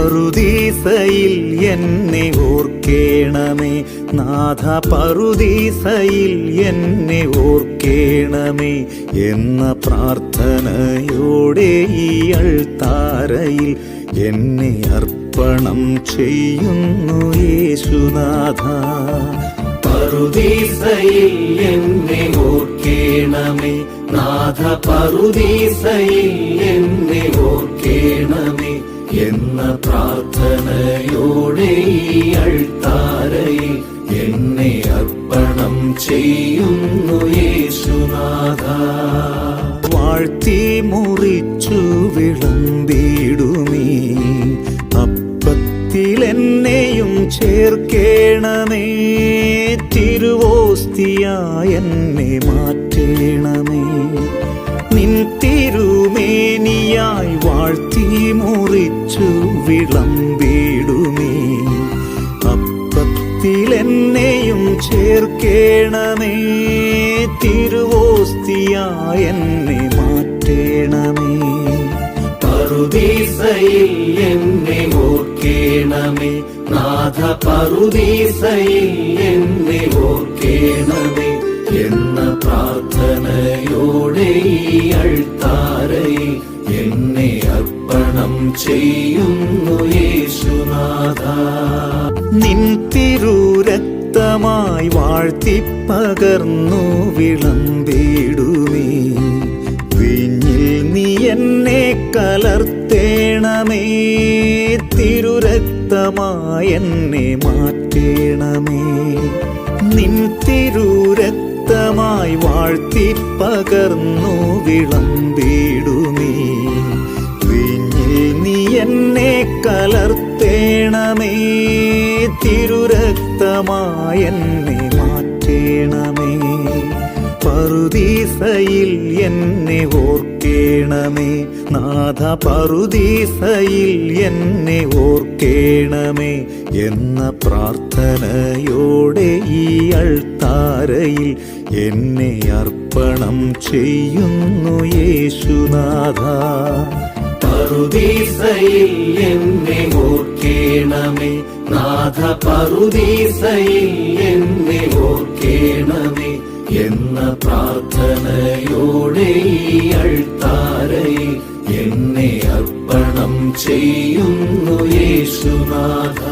പറുദീസയിൽ എന്നെ ഓർക്കേണമേ. നാഥ പറുദീസയിൽ എന്നെ ഓർക്കേണമേ. എന്ന പ്രാർത്ഥനയോടെ ഈ അൾത്താരയിൽ എന്നെ അർപ്പണം ചെയ്യുന്നു യേശുനാഥ. പറുദീസയിൽ എന്നെ ഓർക്കേണമേ. നാഥ പറുദീസയിൽ എന്നെ ഓർക്കേണമേ. എന്ന പ്രാർത്ഥനയോടെ അൾത്താരയിൽ എന്നെ അർപ്പണം ചെയ്യുന്നു യേശുനാഥ. വാഴ്ത്തി മുറിച്ചു വിളമ്പിടുമീ. അപ്പത്തിൽ എന്നെയും ചേർക്കേണമേ. തിരുവോസ്തിയായി എന്നെ മാറ്റേണമേ. ചേർക്കേണമേ തിരുവോസ്തിയായ എന്നെ മാറ്റേണമേ. പറുദീസയിൽ എന്നെ ഓർക്കേണമേ നാഥ പറുദീസയിൽ എന്നെ ഓർക്കേണമേ. എന്ന പ്രാർത്ഥനയോടെ ഈ അൾത്താരയിൽ എന്നെ അർപ്പണം ചെയ്യുന്നു യേശുനാഥ. നിൻ തിരുരക്തമായി വാഴ്ത്തിപ്പകർന്നു വിളമ്പിടുമേ. വിഞ്ഞിൽ നീ എന്നെ കലർത്തേണമേ. തിരുരക്തമായി എന്നെ മാറ്റേണമേ. നിൻ തിരുരക്തമായി വാഴ്ത്തിപ്പകർന്നു വിളമ്പിടുമേ. എന്നെ മാറ്റേണമേ. പറുദീസയിൽ എന്നെ ഓർക്കേണമേ. നാഥ പറുദീസയിൽ എന്നെ ഓർക്കേണമേ. എന്ന പ്രാർത്ഥനയോടെ ഈ അൾത്താരയിൽ എന്നെ അർപ്പണം ചെയ്യുന്നു യേശുനാഥ. പറുദീസയിൽ എന്നെ ഓർക്കേണമേ. നാഥ പറുദീസയിൽ എന്നെ ഓർക്കേണമേ. എന്ന പ്രാർത്ഥനയോടെ ഈ അൾത്താരയിൽ എന്നെ അർപ്പണം ചെയ്യുന്നു യേശുനാഥ.